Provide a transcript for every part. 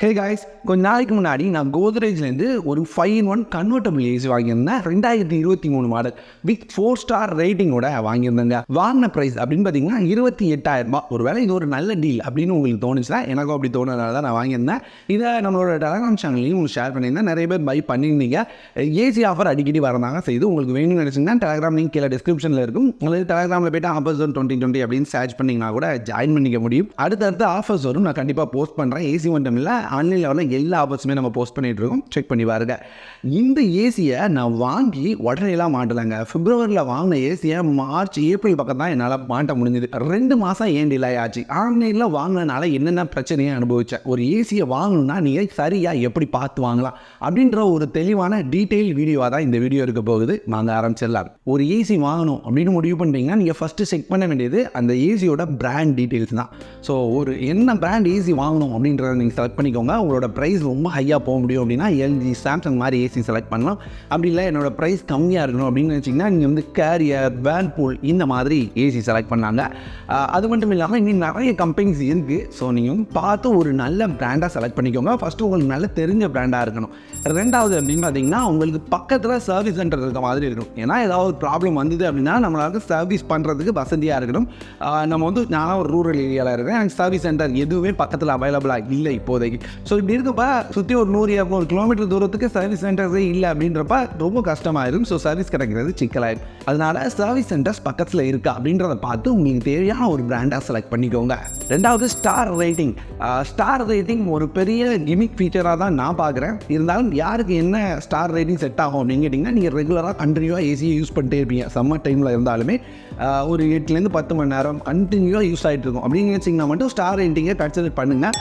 Hey guys கொஞ்ச நாளைக்கு முன்னாடி நான் கோத்ரேஜ்லேருந்து ஒரு five in one convertible AC வாங்கியிருந்தேன். ரெண்டாயிரத்தி இருபத்தி மூணு மாடல் வித் ஃபோர் ஸ்டார் ரேட்டிங்கோட வாங்கியிருந்தேங்க. வாங்கின ப்ரைஸ் அப்படின்னு பார்த்தீங்கன்னா இருபத்தி எட்டாயிரம் ரூபாய். ஒருவேளை இது ஒரு நல்ல டீல் அப்படின்னு உங்களுக்கு தோணுச்சுன்னா எனக்கும் அப்படி தோணுறதுனால தான் நான் வாங்கியிருந்தேன். இதை நம்மளோட டெலகிராம் சேனல்லையும் உங்களுக்கு ஷேர் பண்ணியிருந்தேன். நிறைய பேர் பை பண்ணியிருந்தீங்க. ஏசி ஆஃபர் அடிக்கடி வரதாங்க செய்து உங்களுக்கு வேணும்னு நினச்சிங்கன்னா டெலகிராம் லிங்க் கீழே டிஸ்கிரிப்ஷனில் இருக்கும். உங்களுக்கு டெலகிராமில் போய்ட்டு அமேசான் டுவெண்ட்டி டுவெண்ட்டி அப்படின்னு சர்ச் பண்ணிங்கன்னா கூட ஜாயின் பண்ணிக்க முடியும். அடுத்தடுத்த ஆஃபர்ஸ் வரும். நான் கண்டிப்பாக போஸ்ட் பண்ணுறேன் ஏசி மட்டும் இல்லை ஆன்லைன் லெவலில் எல்லா ஆஃபர்ஸுமே நம்ம போஸ்ட் பண்ணிகிட்ருக்கோம் இருக்கோம் செக் பண்ணி பாருங்க. இந்த ஏசியை நான் வாங்கி உடனேலாம் மாட்டலைங்க. ஃபிப்ரவரியில் வாங்கின ஏசியை மார்ச் ஏப்ரல் பக்கம் தான் என்னால் மாட்ட முடிஞ்சது. ரெண்டு மாதம் ஏன் டிலே ஆச்சு? ஆன்லைனில் வாங்கினனால என்னென்ன பிரச்சனையை அனுபவித்தேன் ஒரு ஏசியை வாங்கணும்னா நீங்கள் சரியாக எப்படி பார்த்து வாங்கலாம்? அப்படின்ற ஒரு தெளிவான டீட்டெயில் வீடியோவாக தான் இந்த வீடியோ இருக்க போகுது. வாங்க ஆரம்பிச்சிடலாம். ஒரு ஏசி வாங்கணும் அப்படின்னு முடிவு பண்ணுறீங்கன்னா நீங்கள் ஃபஸ்ட்டு செக் பண்ண வேண்டியது அந்த ஏசியோட பிராண்ட் டீட்டெயில்ஸ் தான். ஸோ ஒரு என்ன பிராண்ட் ஏசி வாங்கணும் அப்படின்றத நீங்கள் செலக்ட் பண்ணிக்கோங்க. உங்களோட ப்ரைஸ் ரொம்ப ஹையாக போக முடியும் அப்படின்னா எல்ஜி சாம்சங் மாதிரி ஏசி செலக்ட் பண்ணலாம். அப்படி இல்லை என்னோட ப்ரைஸ் கம்மியாக இருக்கணும் அப்படின்னு நினச்சிங்கன்னா நீங்கள் வந்து கேரியர் வேர்ல்பூல் இந்த மாதிரி ஏசி செலக்ட் பண்ணாங்க அது மட்டும் இல்லாமல் இன்னும் நிறைய கம்பெனிஸ் இருக்குது ஸோ நீங்கள் பார்த்து ஒரு நல்ல பிராண்டாக செலக்ட் பண்ணிக்கோங்க. ஃபஸ்ட்டு உங்களுக்கு நல்ல தெரிஞ்ச பிராண்டாக இருக்கணும். ரெண்டாவது அப்படின்னு பார்த்தீங்கன்னா உங்களுக்கு பக்கத்தில் சர்வீஸ் சென்டர் இருக்க மாதிரி இருக்கணும். ஏன்னா ஏதாவது ஒரு ப்ராப்ளம் வந்தது அப்படின்னா நம்மளால சர்வீஸ் பண்ணுறதுக்கு வசதியாக இருக்கணும். நம்ம வந்து நான் ஒரு ரூரல் ஏரியாவில் இருக்கேன். எனக்கு சர்வீஸ் சென்டர் எதுவுமே பக்கத்தில் அவைலபிளாக இல்லை இப்போதைக்கு. ஸோ இப்படி இருக்கப்ப சுற்றி ஒரு நூறு இரநூறு கிலோமீட்டர் தூரத்துக்கு சர்வீஸ் சென்டர்ஸே இல்லை அப்படின்றப்ப ரொம்ப கஷ்டமாயிரும். ஸோ சர்வீஸ் கிடைக்கிறது சிக்கலாயிரும். அதனால சர்வீஸ் சென்டர்ஸ் பக்கத்தில் இருக்கா அப்படின்றத பார்த்து உங்களுக்கு தேவையான ஒரு பிராண்டாக செலக்ட் பண்ணிக்கோங்க. ரெண்டாவது ஸ்டார் ரேட்டிங் ஸ்டார் ரேட்டிங் ஒரு பெரிய கிமிக் ஃபீச்சராக தான் நான் பார்க்குறேன். இருந்தாலும் யாருக்கு என்ன ஸ்டார் ரேட்டிங் செட் ஆகும் அப்படின்னு கேட்டிங்கன்னா நீங்கள் ரெகுலராக கண்டினியூவாக ஏசியை யூஸ் பண்ணிட்டே இருப்பீங்க. சம்மர் டைமில் இருந்தாலுமே ஒரு எட்டுலேருந்து பத்து மணி நேரம் கண்டினியூவாக யூஸ் ஆகிட்டு இருக்கும். அப்படின்னு நினச்சிங்கன்னா மட்டும் ஸ்டார் ரேட்டிங்கை கன்சிடர் பண்ணுங்கள்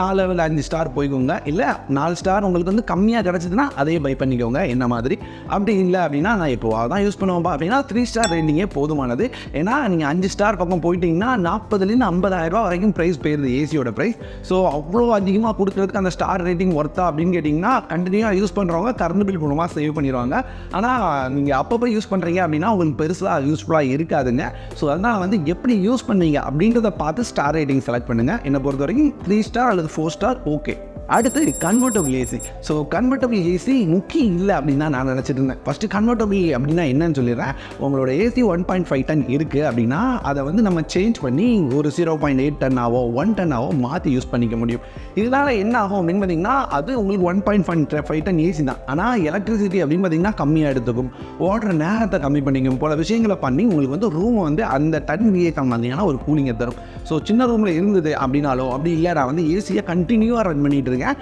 நாலு அஞ்சு ஸ்டார் போய்க்கோங்க. இல்லை நாலு ஸ்டார் உங்களுக்கு வந்து கம்மியாக கிடச்சிதுன்னா அதையே பை பண்ணிக்கோங்க. என்ன மாதிரி? அப்படி இல்லை அப்படின்னா நான் இப்போ அதான் யூஸ் பண்ணுவோம்பா அப்படின்னா த்ரீ ஸ்டார் ரேட்டிங்கே போதுமானது. ஏன்னா நீங்கள் அஞ்சு ஸ்டார் பக்கம் போயிட்டீங்கன்னா நாற்பதுலேருந்து ஐம்பதாயிரரூபா வரைக்கும் ப்ரைஸ் போயிருது ஏசியோட ப்ரைஸ் ஸோ அவ்வளோ அதிகமாக கொடுக்குறதுக்கு அந்த ஸ்டார் ரேட்டிங் ஒர்த்தா அப்படின்னு கேட்டிங்கன்னா கண்டினியூவாக யூஸ் பண்ணுறவங்க கரண்ட் பில் மூலமாக சேவ் பண்ணிடுவாங்க. ஆனால் நீங்கள் அப்பப்போ யூஸ் பண்ணுறீங்க அப்படின்னா உங்களுக்கு பெருசாக யூஸ்ஃபுல்லாக இருக்காதுங்க. ஸோ அதனால் வந்து எப்படி யூஸ் பண்ணீங்க அப்படின்றத பார்த்து ஸ்டார் ரேட்டிங் செலக்ட் பண்ணுங்கள் என்னை பொறுத்த வரைக்கும் த்ரீ ஸ்டார் அல்லது ஃபோர் ஸ்டார் ஓகே அடுத்து convertible AC so convertible AC முக்கியம் இல்லை அப்படின்னு தான் நான் நினச்சிட்டு இருந்தேன். ஃபஸ்ட்டு கன்வெர்ட்டபிள் அப்படின்னா என்னன்னு சொல்லிடுறேன். உங்களோட AC one point five ton இருக்குது அப்படின்னா அதை வந்து நம்ம சேஞ்ச் பண்ணி ஒரு ஜீரோ பாயிண்ட் எயிட் டன்னாவோ ஒன் டன்னாவோ மாற்றி யூஸ் பண்ணிக்க முடியும். இதனால் என்ன ஆகும் அப்படின்னு பார்த்தீங்கன்னா அது உங்களுக்கு one point five five ton AC தான். ஆனால் எலக்ட்ரிசிட்டி அப்படின்னு பார்த்தீங்கன்னா கம்மியாக எடுத்துக்கும். ஓடுற நேரத்தை கம்மி பண்ணிக்கும். போல விஷயங்களை பண்ணி உங்களுக்கு வந்து ரூம் வந்து அந்த டன் விஏக்கம் பார்த்தீங்கன்னா ஒரு கூலிங்கை தரும். ஸோ சின்ன ரூமில் இருந்தது அப்படின்னாலோ அப்படி இல்லை நான் வந்து ஏசியை கண்டினியூவாக ரன் பண்ணிட்டு இருக்கேன்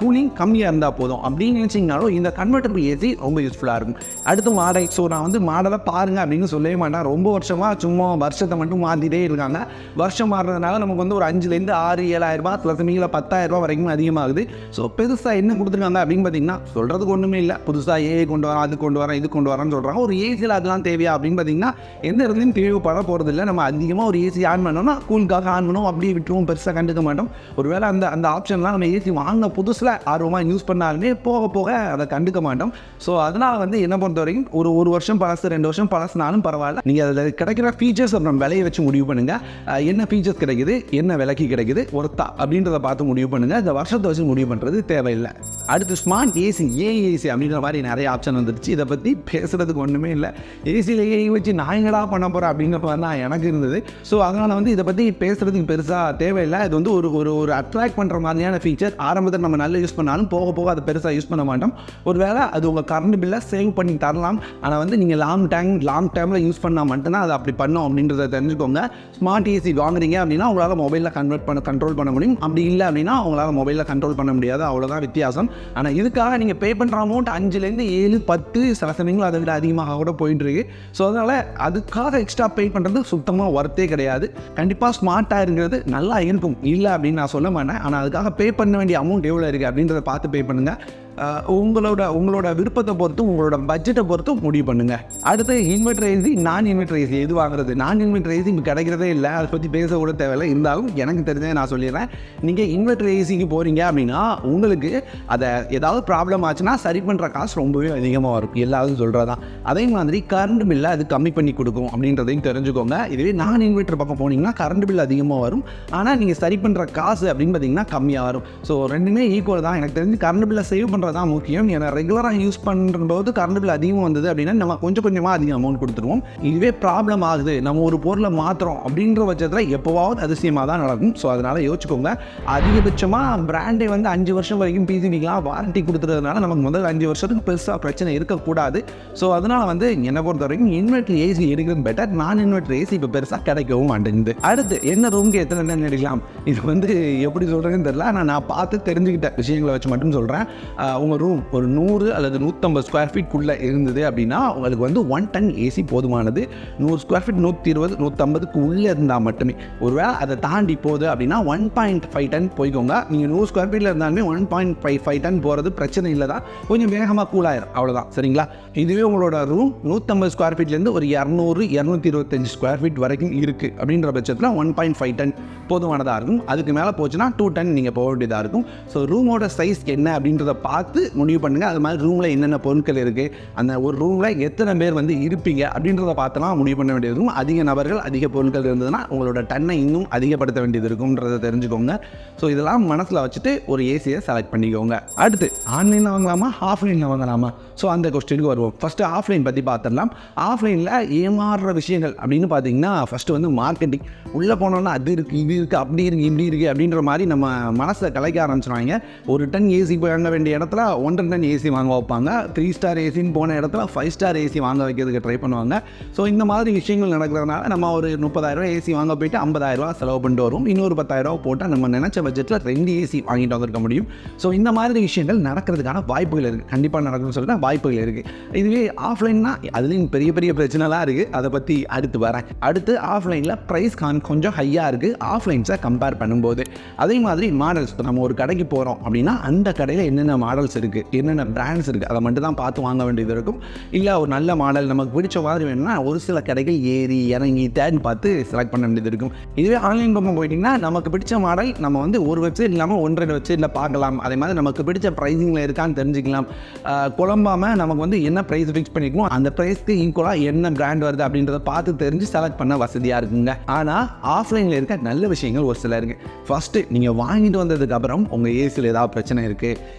கூலிங் கம்மியாக இருந்தால் போதும். அப்படின்னு நினச்சிங்கனாலும் இந்த கன்வெர்டபிள் ஏசி ரொம்ப யூஸ்ஃபுல்லாக இருக்கும். அடுத்து மாடல் ஸோ நான் வந்து மாடலை பாருங்கள் அப்படின்னு சொல்லவே மாட்டேன். ரொம்ப வருஷமாக சும்மா வருஷத்தை மட்டும் மாற்றிட்டே இருக்காங்க. வருஷம் மாறுறதுனால நமக்கு வந்து ஒரு அஞ்சுலேருந்து ஆறு ஏழாயிரம் ரூபாய் சில சமயங்களில் பத்தாயிரம் ரூபாய் வரைக்கும் அதிகமாகுது. ஸோ பெருசாக என்ன கொடுத்துருக்காங்க அப்படின்னு பார்த்தீங்கன்னா சொல்கிறதுக்கு ஒன்றுமே இல்லை. புதுசாக ஏ கொண்டு வரேன் அது கொண்டு வரேன் இது கொண்டு வரேன்னு சொல்கிறாங்க ஒரு ஏசியில் அதெல்லாம் தேவையா அப்படின்னு பார்த்தீங்கன்னா எந்த இடத்துலையும் தேவைப்பட போகிறது இல்லை. நம்ம அதிகமாக ஒரு ஏசி ஆன் பண்ணோம்னா கூலுக்காக ஆன் பண்ணுவோம். அப்படியே விட்டுருவோம். பெருசாக கண்டுக்க மாட்டோம். ஒருவேளை அந்த அந்த ஆப்ஷன்லாம் நம்ம ஏசி வாங்கின புதுசில் ஆர்வமாக யூஸ் பண்ணாலுமே போக போக அதை கண்டுக்க மாட்டோம். ஸோ அதனால் வந்து என்ன பொறுத்த வரைக்கும் ஒரு ஒரு வருஷம் பழசு ரெண்டு வருஷம் பழசுனாலும் பரவாயில்ல. நீங்கள் அதில் கிடைக்கிற ஃபீச்சர்ஸ் அப்புறம் விலையை வச்சு முடிவு பண்ணுங்கள் என்ன ஃபீச்சர்ஸ் கிடைக்குது என்ன விலைக்கு கிடைக்குது ஒருத்தா அப்படின்றத பார்த்து முடிவு பண்ணுங்கள் இந்த வருஷத்தை வச்சு முடிவு பண்ணுறது தேவையில்லை. அடுத்து ஸ்மார்ட் ஏசி ஏஏசி அப்படின்ற மாதிரி நிறைய ஆப்ஷன் வந்துருச்சு. இதை பற்றி பேசுகிறதுக்கு ஒன்றுமே இல்லை. ஏசியில் ஏஐ வச்சு நான் எங்கடா பண்ண போகிறேன் அப்படிங்கிற மாதிரி தான் எனக்கு இருந்தது. ஸோ அதனால் வந்து இதை பற்றி பேசுகிறதுக்கு பெருசாக தேவையில்லை. இது வந்து ஒரு ஒரு ஒரு அட்ராக்ட் பண்ணுற மாதிரியான ஃபீச்சர் ஆரம்பத்தில் நம்ம நல்லா யூஸ் பண்ணாலும் போக போக அதை பெருசாக யூஸ் பண்ண மாட்டோம். ஒருவேளை அது உங்கள் கரண்ட் பில்லை சேவ் பண்ணி தரலாம். ஆனால் வந்து நீங்கள் லாங் டைம் லாங் டைமில் யூஸ் பண்ணால் மட்டும்தான் அது அப்படி பண்ணும் அப்படின்றத தெரிஞ்சுக்கோங்க. ஸ்மார்ட் ஏசி வாங்குறீங்க அப்படின்னா உங்களால் மொபைலில் கன்வெர்ட் பண்ண கண்ட்ரோல் பண்ண முடியும். அப்படி இல்லை அப்படின்னா உங்களால் மொபைலில் கண்ட்ரோல் பண்ண முடியாது. அவ்வளோதான் வித்தியாசம். ஆனால் இதுக்காக நீங்கள் பே பண்ணுற அமௌண்ட் அஞ்சுலேருந்து ஏழு பத்து சில சமயங்கள் அதை விட அதிகமாக கூட போயிட்டுருக்கு. ஸோ அதனால் அதுக்காக எக்ஸ்ட்ரா பே பண்ணுறது சுத்தமாக ஒர்த்தே கிடையாது. கண்டிப்பாக ஸ்மார்ட்டாக இருக்கிறது நல்லா இருக்கும். இல்லை அப்படின்னு நான் சொல்ல மாட்டேன். ஆனால் அதுக்காக பே பண்ண வேண்டிய அமௌண்ட் எவ்வளோ இருக்குது அப்படின்றத பார்த்து பே பண்ணுங்கள் உங்களோட உங்களோட விருப்பத்தை பொறுத்தும் உங்களோட பட்ஜெட்டை பொறுத்தும் முடிவு பண்ணுங்கள் அடுத்து இன்வெர்டர் ஏசி நான் இன்வெர்டர் ஏசி எது வாங்குறது? நான் இன்வெர்டர் ஏசி கிடைக்கிறதே இல்லை. அதை பற்றி பேச கூட தேவையில்லை. இருந்தாலும் எனக்கு தெரிஞ்சதை நான் சொல்லிடுறேன். நீங்கள் இன்வெர்டர் ஏசிக்கு போகிறீங்க அப்படின்னா உங்களுக்கு அதை ஏதாவது ப்ராப்ளம் ஆச்சுன்னா சரி பண்ணுற காசு ரொம்பவே அதிகமாக வரும். எல்லாரும் சொல்கிறது தான் அதே மாதிரி கரண்ட் பில்லை அது கம்மி பண்ணி கொடுக்கும் அப்படின்றதையும் தெரிஞ்சுக்கோங்க. இதுவே நான் இன்வெர்டர் பக்கம் போனீங்கன்னா கரண்ட் பில் அதிகமாக வரும். ஆனால் நீங்கள் சரி பண்ணுற காசு அப்படின்னு பார்த்தீங்கன்னா கம்மியாக வரும். ஸோ ரெண்டுமே ஈக்குவல் தான். எனக்கு தெரிஞ்சு கரண்ட் பில்லை சேவ் பண்ணுறது தான் முக்கியம். ஏன்னா ரெகுலராக யூஸ் பண்ணும்போது கரண்ட் பில் அதிகமாக வந்தது அப்படின்னா நம்ம கொஞ்சம் கொஞ்சமாக அதிக அமௌண்ட் கொடுத்துருவோம். இதுவே ப்ராப்ளம் ஆகுது. நம்ம ஒரு பொருளை மாற்றுறோம் அப்படின்ற பட்சத்தில் எப்போவாவது அதிசயமாக தான் நடக்கும். ஸோ அதனால் யோசிச்சுக்கோங்க. அதிகபட்சமாக பிராண்டே வந்து அஞ்சு வருஷம் வரைக்கும் பிசிபிக்கெலாம் வாரண்டி கொடுத்துறதுனால நமக்கு முதல் அஞ்சு வருஷத்துக்கு பெருசாக பிரச்சனை இருக்கக்கூடாது. ஸோ அதனால் வந்து என்னை பொறுத்த வரைக்கும் இன்வெர்டர் ஏசி எடுக்கிறது பெட்டர் நான் இன்வெர்டர் ஏசி இப்போ பெருசாக கிடைக்கவும் மாட்டேங்குது. அடுத்து என்ன ரூம்க்கு எத்தனை என்ன எடுக்கலாம்? இது வந்து எப்படி சொல்கிறேன்னு தெரியல. ஆனால் நான் பார்த்து தெரிஞ்சுக்கிட்ட விஷயங்களை வச்சு மட்டும் சொல்கிறேன் உங்கள் ரூம் ஒரு நூறு அல்லது நூற்றம்பது ஸ்கொயர் ஃபீட்குள்ளே இருந்தது அப்படின்னா உங்களுக்கு வந்து ஒன் டன் ஏசி போதுமானது. நூறு ஸ்கொயர் ஃபீட் நூற்றி இருபது நூற்றம்பதுக்கு உள்ளே இருந்தால் மட்டுமே. ஒருவேளை அதை தாண்டி போகுது அப்படின்னா ஒன் பாயிண்ட் ஃபைவ் டன் போய்க்கோங்க. நீங்கள் நூறு ஸ்கொயர் ஃபீட்டில் இருந்தாலுமே one point five five ton போகிறது பிரச்சனை இல்லை தான். கொஞ்சம் வேகமாக கூலாயிரும் அவ்வளோதான் சரிங்களா? இதுவே உங்களோட ரூம் நூற்றம்பது ஸ்கொயர் ஃபீட்லேருந்து ஒரு இரநூறு இரநூத்தி இருபத்தஞ்சு ஸ்கொயர் ஃபீட் வரைக்கும் இருக்குது அப்படின்ற பட்சத்தில் ஒன் பாயிண்ட் ஃபைவ் டன் போதுமானதாக இருக்கும். அதுக்கு மேலே போச்சுன்னா டூ டன் நீங்கள் போக வேண்டியதாக இருக்கும். ஸோ ரூமோட சைஸ் என்ன அப்படின்றத பார்த்து முடிவு பண்ணுங்கள் அது மாதிரி ரூமில் என்னென்ன பொருட்கள் இருக்குது அந்த ஒரு ரூமில் எத்தனை பேர் வந்து இருப்பீங்க அப்படின்றத பார்த்துலாம் முடிவு பண்ண வேண்டியது இருக்கும். அதிக நபர்கள் அதிக பொருட்கள் இருந்ததுன்னா உங்களோட டன்னை இன்னும் அதிகப்படுத்த வேண்டியது இருக்கும்ன்றதை தெரிஞ்சுக்கோங்க. ஸோ இதெல்லாம் மனசில் வச்சுட்டு ஒரு ஏசியை செலக்ட் பண்ணிக்கோங்க. அடுத்து ஆன்லைனில் வாங்கலாமா ஆஃப்லைனில் வாங்கலாமா? ஸோ அந்த கொஸ்டினுக்கு வருவோம். ஃபஸ்ட்டு ஆஃப்லைன் பற்றி பார்த்துடலாம். ஆஃப்லைனில் ஏமாறுற விஷயங்கள் அப்படின்னு பார்த்தீங்கன்னா ஃபஸ்ட்டு வந்து மார்க்கெட்டிங் உள்ளே போனோன்னா அது இருக்குது இது இருக்குது அப்படி இருக்குது இப்படி இருக்குது அப்படின்ற மாதிரி நம்ம மனசை கலைக்க ஆரம்பிச்சிருவாங்க. ஒரு டன் ஏசி வாங்க வேண்டிய இடத்துல ஒன்றரை டன் ஏசி வாங்க வைப்பாங்க. த்ரீ ஸ்டார் ஏசின்னு போன இடத்துல ஃபைவ் ஸ்டார் ஏசி வாங்க வைக்கிறதுக்கு ட்ரை பண்ணுவாங்க. ஸோ இந்த மாதிரி விஷயங்கள் நடக்கிறதுனால நம்ம ஒரு முப்பதாயிரரூவா ஏசி வாங்க போயிட்டு ஐம்பதாயிரரூவா செலவு பண்ணிட்டு வரும். இன்னொரு பத்தாயிரரூவா போட்டால் நம்ம நினச்ச பட்ஜெட்டில் ரெண்டு ஏசி வாங்கிட்டு வந்திருக்க முடியும். ஸோ இந்த மாதிரி விஷயங்கள் நடக்கிறதுக்கான வாய்ப்புகள் இருக்குது கண்டிப்பாக நடக்கும்னு சொல்லிட்டு வாய்ப்புகள் இருக்குது இதுவே ஆஃப்லைன்னா அதுலேயும் பெரிய பெரிய பிரச்சனைலாம் இருக்குது அதை பற்றி அடுத்து வரேன். அடுத்து ஆஃப்லைனில் ப்ரைஸ் கான் கொஞ்சம் ஹையாக இருக்குது ஆஃப்லைன்ஸை கம்பேர் பண்ணும்போது. அதே மாதிரி மாடல்ஸ் நம்ம ஒரு கடைக்கு போகிறோம் அப்படின்னா அந்த கடையில் என்னென்ன மாடல் மாடல்ஸ் இருக்குது என்னென்ன பிராண்ட்ஸ் இருக்குது அதை மட்டும் தான் பார்த்து வாங்க வேண்டியது இருக்கும். இல்லை ஒரு நல்ல மாடல் நமக்கு பிடிச்ச மாதிரி வேணும்னா ஒரு சில கடைகள் ஏறி இறங்கி தேன் பார்த்து செலக்ட் பண்ண வேண்டியது இருக்கும். இதுவே ஆன்லைன் பக்கம் போயிட்டிங்கன்னா நமக்கு பிடிச்ச மாடல் நம்ம வந்து ஒரு வெப்சைட் இல்லாமல் ஒன்றரை வெப்சைட்டில் பார்க்கலாம். அதே மாதிரி நமக்கு பிடிச்ச ப்ரைஸிங்கில் இருக்கான்னு தெரிஞ்சுக்கலாம். குழம்பாமல் நமக்கு வந்து என்ன ப்ரைஸ் ஃபிக்ஸ் பண்ணிக்கணும் அந்த ப்ரைஸ்க்கு ஈக்குவலாக என்ன பிராண்ட் வருது அப்படின்றத பார்த்து தெரிஞ்சு செலக்ட் பண்ண வசதியாக இருக்குங்க. ஆனால் ஆஃப்லைனில் இருக்க நல்ல விஷயங்கள் ஒரு சில இருக்குது ஃபஸ்ட்டு நீங்கள் வாங்கிட்டு வந்ததுக்கப்புறம் உங்கள் ஏசியில் ஏதாவது பிரச்சனை இருக்குது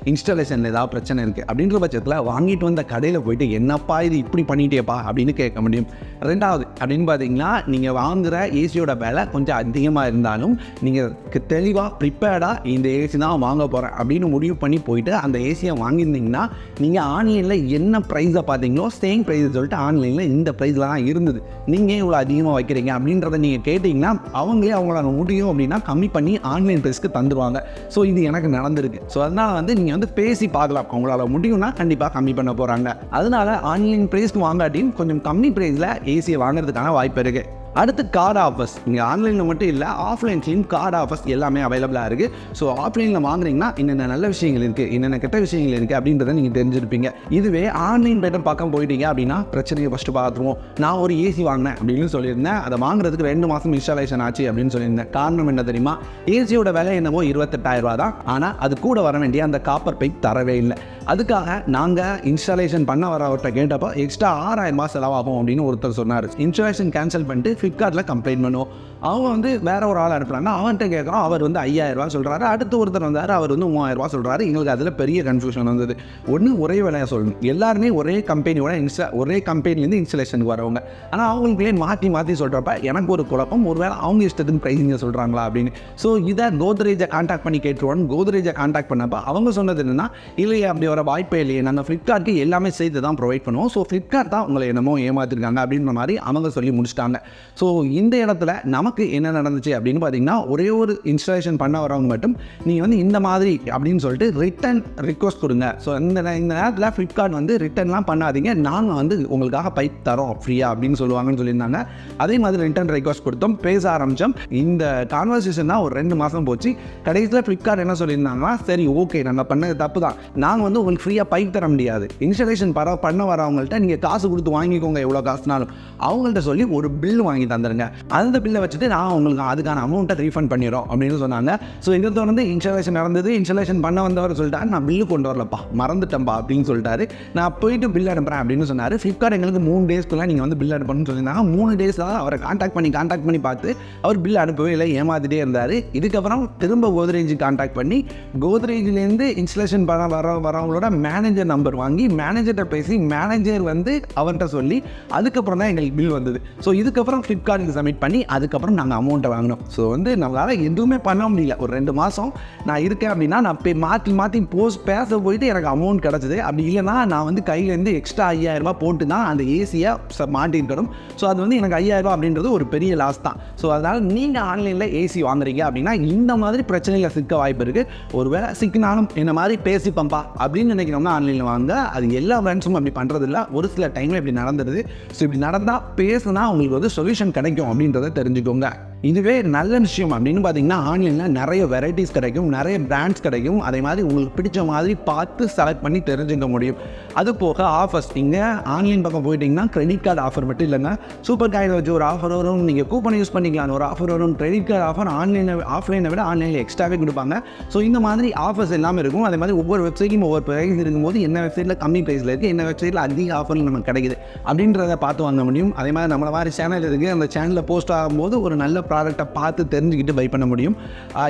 இன்ஸ்டாலேஷனில் ஏதாவது பிரச்சனை இருக்குது அப்படின்ற பட்சத்தில் வாங்கிட்டு வந்த கடையில் போயிட்டு என்னப்பா இது இப்படி பண்ணிட்டேப்பா அப்படின்னு கேட்க முடியும். ரெண்டாவது அப்படின்னு பார்த்தீங்கன்னா நீங்கள் வாங்குகிற ஏசியோட விலை கொஞ்சம் அதிகமாக இருந்தாலும் நீங்கள் தெளிவாக ப்ரிப்பேர்டாக இந்த ஏசி தான் வாங்க போகிறேன் அப்படின்னு முடிவு பண்ணி போயிட்டு அந்த ஏசியை வாங்கியிருந்தீங்கன்னா நீங்கள் ஆன்லைனில் என்ன ப்ரைஸை பார்த்தீங்களோ சேம் ப்ரைஸ் சொல்லிட்டு ஆன்லைனில் இந்த ப்ரைஸில் தான் இருந்தது. நீங்கள் இவ்வளோ அதிகமாக வைக்கிறீங்க? அப்படின்றத நீங்கள் கேட்டிங்கன்னா அவங்களே அவங்களால முடியும் அப்படின்னா கம்மி பண்ணி ஆன்லைன் ப்ரைஸ்க்கு தந்துடுவாங்க ஸோ இது எனக்கு நடந்திருக்கு. ஸோ அதனால் வந்து நீங்கள் வந்து பேசி பார்க்கலாம். அவங்களால முடியும்னா கண்டிப்பாக கம்மி பண்ண போகிறாங்க அதனால ஆன்லைன் ப்ரைஸ்க்கு வாங்காட்டியும் கொஞ்சம் கம்மி ப்ரைஸில் ஏசியை வாங்குறதுக்கான வாய்ப்பு இருக்குது அடுத்து கார்டு ஆஃபர்ஸ் நீங்கள் ஆன்லைனில் மட்டும் இல்லை ஆஃப்லைன்ஸ்லையும் கார்டு ஆஃபர்ஸ் எல்லாமே அவைலபிளாக இருக்குது ஸோ ஆஃப்லைனில் வாங்குறீங்கன்னா என்னென்ன நல்ல விஷயங்கள் இருக்குது என்னென்ன கெட்ட விஷயங்கள் இருக்குது அப்படின்றத நீங்கள் தெரிஞ்சிருப்பீங்க. இதுவே ஆன்லைன் பேட்டர் பக்கம் போயிட்டீங்க அப்படின்னா பிரச்சனையை ஃபஸ்ட்டு பார்த்துருவோம். நான் ஒரு ஏசி வாங்கினேன் அப்படின்னு சொல்லியிருந்தேன். அதை வாங்குறதுக்கு ரெண்டு மாதம் இன்ஸ்டாலேஷன் ஆச்சு அப்படின்னு சொல்லியிருந்தேன். காரணம் என்ன தெரியுமா? ஏசியோட விலை என்னவோ இருபத்தெட்டாயிரம் ரூபா தான். ஆனால் அது கூட வர வேண்டிய அந்த காப்பர் பைப் தரவே இல்லை. அதுக்காக நாங்கள் இன்ஸ்டாலேஷன் பண்ண வரவர்கிட்ட கேட்டப்போ எக்ஸ்ட்ரா ஆறாயிரம் ரூபாய் செலவாகும் அப்படின்னு ஒருத்தர் சொன்னார். இன்ஸ்டாலேஷன் கேன்சல் பண்ணிட்டு ஃப்ளிப்கார்ட்டில் கம்ப்ளைண்ட் பண்ணுவோம். அவங்க வந்து வேற ஒரு ஆள் அனுப்புறாங்க அவன்கிட்ட கேட்குறோம் அவர் வந்து ஐயாயிரம் சொல்கிறாரு அடுத்து ஒருத்தர் வந்தார் அவர் வந்து மூவாயிரம் சொல்கிறாரு எங்களுக்கு அதில் பெரிய கன்ஃபியூஷன் வந்தது. ஒன்று ஒரே விலையை சொல்லணும். எல்லாருமே ஒரே கம்பெனியோட இன்ஸ்டா ஒரே கம்பெனிலேருந்து இன்ஸ்டலேஷனுக்கு வரவங்க. ஆனால் அவங்களுக்குள்ளே மாற்றி மாற்றி சொல்கிறப்ப எனக்கு ஒரு குழப்பம். ஒருவேளை அவங்க இஷ்டத்துக்கு ப்ரைஸிங்க சொல்கிறாங்களா அப்படின்னு. ஸோ இதை கோத்ரேஜை காண்டாக்ட் பண்ணி கேட்டுருவோம் கோத்ரேஜை காண்டாக்ட் பண்ணப்போ அவங்க சொன்னது என்னன்னா இல்லையே அப்படி வர வாய்ப்பே இல்லையே. நாங்கள் ஃப்ளிப்கார்ட்க்கு எல்லாமே செய்து தான் ப்ரொவைட் பண்ணுவோம். ஸோ ஃப்ளிப்கார்ட் தான் உங்களை என்னமோ ஏமாத்திருக்காங்க. அப்படின்ற மாதிரி அவங்க சொல்லி முடிச்சிட்டாங்க. ஸோ இந்த இடத்துல நம்ம நமக்கு என்ன நடந்துச்சு அப்படின்னு பார்த்தீங்கன்னா ஒரே ஒரு இன்ஸ்டாலேஷன் பண்ண வரவங்க மட்டும் நீங்கள் வந்து இந்த மாதிரி அப்படின்னு சொல்லிட்டு ரிட்டன் ரிக்வஸ்ட் கொடுங்க. ஸோ இந்த இந்த நேரத்தில் ஃப்ளிப்கார்ட் வந்து ரிட்டர்ன்லாம் பண்ணாதீங்க. நாங்கள் வந்து உங்களுக்காக பைப் தரோம் ஃப்ரீயாக அப்படின்னு சொல்லுவாங்கன்னு சொல்லியிருந்தாங்க. அதே மாதிரி ரிட்டன் ரிக்வஸ்ட் கொடுத்தோம் பேச ஆரம்பித்தோம் இந்த கான்வர்சேஷன் தான் ஒரு ரெண்டு மாதம் போச்சு. கடைசியில் ஃப்ளிப்கார்ட் என்ன சொல்லியிருந்தாங்கன்னா சரி ஓகே நாங்கள் பண்ணது தப்பு தான். நாங்கள் வந்து உங்களுக்கு ஃப்ரீயாக பைப் தர முடியாது. இன்ஸ்டாலேஷன் பர பண்ண வரவங்கள்ட்ட நீங்கள் காசு கொடுத்து வாங்கிக்கோங்க எவ்வளோ காசுனாலும். அவங்கள்ட்ட சொல்லி ஒரு பில் வாங்கி தந்துடுங்க அந்த பில்லை வச்சு வச்சுட்டு நான் உங்களுக்கு அதுக்கான அமௌண்ட்டை ரீஃபண்ட் பண்ணிடும் அப்படின்னு சொன்னாங்க. ஸோ இதை தொடர்ந்து இன்ஸ்டாலேஷன் நடந்தது. இன்ஸ்டாலேஷன் பண்ண வந்தவர் சொல்லிட்டாரு நான் பில்லு கொண்டு வரலப்பா மறந்துட்டேன்ப்பா அப்படின்னு சொல்லிட்டாரு. நான் போயிட்டு பில் அனுப்புகிறேன் அப்படின்னு சொன்னார். ஃப்ளிப்கார்ட் எங்களுக்கு மூணு டேஸ்க்குள்ளே நீங்கள் வந்து பில் அனுப்பணும்னு சொல்லியிருந்தாங்க. மூணு டேஸ் தான் அவரை காண்டாக்ட் பண்ணி காண்டாக்ட் பண்ணி பார்த்து அவர் பில் அனுப்பவே இல்லை ஏமாத்திட்டே இருந்தார். இதுக்கப்புறம் திரும்ப கோத்ரேஜ் காண்டாக்ட் பண்ணி கோத்ரேஜ்லேருந்து இன்ஸ்டலேஷன் பண்ண வர வரவங்களோட மேனேஜர் நம்பர் வாங்கி மேனேஜர்கிட்ட பேசி மேனேஜர் வந்து அவர்கிட்ட சொல்லி அதுக்கப்புறம் தான் எங்களுக்கு பில் வந்தது. ஸோ இதுக்கப்புறம் ஃப்ளிப்கார்ட்டுக்கு சப்மிட் பண்ணி அதுக்கப்புறம் நாங்கள் அமௌண்ட்டை வாங்கினோம். ஸோ வந்து நம்மளால் எதுவுமே பண்ண முடியல. ஒரு ரெண்டு மாதம் நான் இருக்கேன் அப்படின்னா நான் போய் மாற்றி மாற்றி போஸ்ட் பேச போயிட்டு எனக்கு அமௌண்ட் கிடச்சிது. அப்படி இல்லைன்னா நான் வந்து கையிலேருந்து எக்ஸ்ட்ரா ஐயாயிரரூபா போட்டு தான் அந்த ஏசியை மாட்டிருக்கணும் ஸோ அது வந்து எனக்கு ஐயாயிரரூபா அப்படின்றது ஒரு பெரிய லாஸ் தான். ஸோ அதனால் நீங்கள் ஆன்லைனில் ஏசி வாங்குறீங்க அப்படின்னா இந்த மாதிரி பிரச்சனைகள் சிக்க வாய்ப்பு இருக்குது ஒருவேளை சிக்கினாலும் என்ன மாதிரி பேசிப்பம்பா அப்படின்னு நினைக்கிறோம்னா ஆன்லைனில் வாங்க. அது எல்லா ஃப்ரெண்ட்ஸும் அப்படி பண்ணுறதில்ல ஒரு சில டைமில் இப்படி நடந்துருது. ஸோ இப்படி நடந்தால் பேசுனா உங்களுக்கு வந்து சொல்யூஷன் கிடைக்கும் அப்படின்றத தெரிஞ்சுக்கோங்க. công đại இதுவே நல்ல விஷயம் அப்படின்னு பார்த்தீங்கன்னா ஆன்லைனில் நிறைய வெரைட்டிஸ் கிடைக்கும் நிறைய பிராண்ட்ஸ் கிடைக்கும். அதே மாதிரி உங்களுக்கு பிடிச்ச மாதிரி பார்த்து செலக்ட் பண்ணி தெரிஞ்சுக்க முடியும். அது போக ஆஃபர்ஸ் நீங்கள் ஆன்லைன் பக்கம் போயிட்டீங்கன்னா கிரெடிட் கார்டு ஆஃபர் மட்டும் இல்லைங்க. சூப்பர் கார்டு வச்சு ஒரு ஆஃபர் வரும் நீங்கள் கூப்பன் யூஸ் பண்ணிக்கலாம். ஒரு ஆஃபர் வரும் கிரெடிட் கார்டு ஆஃபர் ஆன்லைனில் ஆஃப்லைனை விட ஆன்லைனில் எக்ஸ்ட்ராவே கொடுப்பாங்க. ஸோ இந்த மாதிரி ஆஃபர்ஸ் எல்லாமே இருக்கும். அதே மாதிரி ஒவ்வொரு வெப்சைட்டும் ஒவ்வொரு ப்ரைஸ் இருக்கும்போது என்ன வெப்சைட்டில் கம்மி ப்ரைஸில் இருக்குது என்ன வெப்சைட்டில் அதிக ஆஃபர் நமக்கு கிடைக்குது. அப்படின்றத பார்த்து வாங்க முடியும். அதே மாதிரி நம்மள மாதிரி சேனல் இருக்குது அந்த சேனலில் போஸ்ட் ஆகும்போது ஒரு நல்ல ப்ராடக்ட்டை பார்த்து தெரிஞ்சுக்கிட்டு பை பண்ண முடியும்.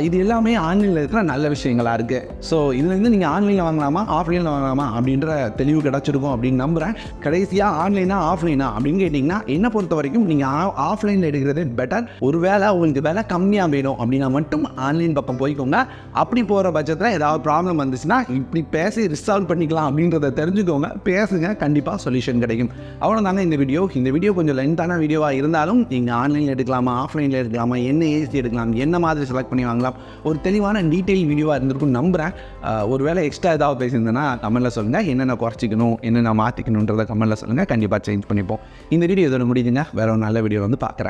இது எல்லாமே ஆன்லைனில் இருக்கிற நல்ல விஷயங்களாக இருக்குது ஸோ இதுலேருந்து நீங்கள் ஆன்லைனில் வாங்கலாமா ஆஃப்லைனில் வாங்கலாமா அப்படின்ற தெளிவு கிடச்சிருக்கும் அப்படின்னு நம்புகிறேன் கடைசியாக ஆன்லைனா ஆஃப்லைனா அப்படின்னு கேட்டிங்கன்னா என்னை பொறுத்த வரைக்கும் நீங்கள் ஆஃப்லைனில் எடுக்கிறது பெட்டர் ஒரு வேலை உங்களுக்கு வேலை கம்மியாக வேணும் அப்படின்னா மட்டும் ஆன்லைன் பக்கம் போய்க்கோங்க. அப்படி போகிற பட்சத்தில் ஏதாவது ப்ராப்ளம் வந்துச்சுன்னா இப்படி பேசி ரிசால்வ் பண்ணிக்கலாம் அப்படின்றத தெரிஞ்சுக்கோங்க. பேசுங்க கண்டிப்பாக சொல்யூஷன் கிடைக்கும். அவ்வளோதாங்க இந்த வீடியோ இந்த வீடியோ கொஞ்சம் லென்த்தான வீடியோவாக இருந்தாலும் நீங்கள் ஆன்லைனில் எடுக்கலாமா ஆஃப்லைனில் எடுக்கலாமா என்ன ஏசி எடுக்கலாம் என்ன மாதிரி செலக்ட் பண்ணி வாங்கலாம் ஒரு தெளிவான டீட்டெயில் வீடியோவாக இருந்திருக்கும் நம்புகிறேன் ஒரு ஒருவேளை எக்ஸ்ட்ரா ஏதாவது பேசியிருந்தேன்னா கமெண்ட்டில் சொல்லுங்கள் என்னென்ன குறைச்சிக்கணும் என்னென்ன மாற்றிக்கணுன்றதை கமெண்ட்டில் சொல்லுங்கள் கண்டிப்பாக சேஞ்ச் பண்ணிப்போம். இந்த வீடியோ இதோட முடியுதுங்க. வேற ஒரு நல்ல வீடியோ வந்து பார்க்குறேன்.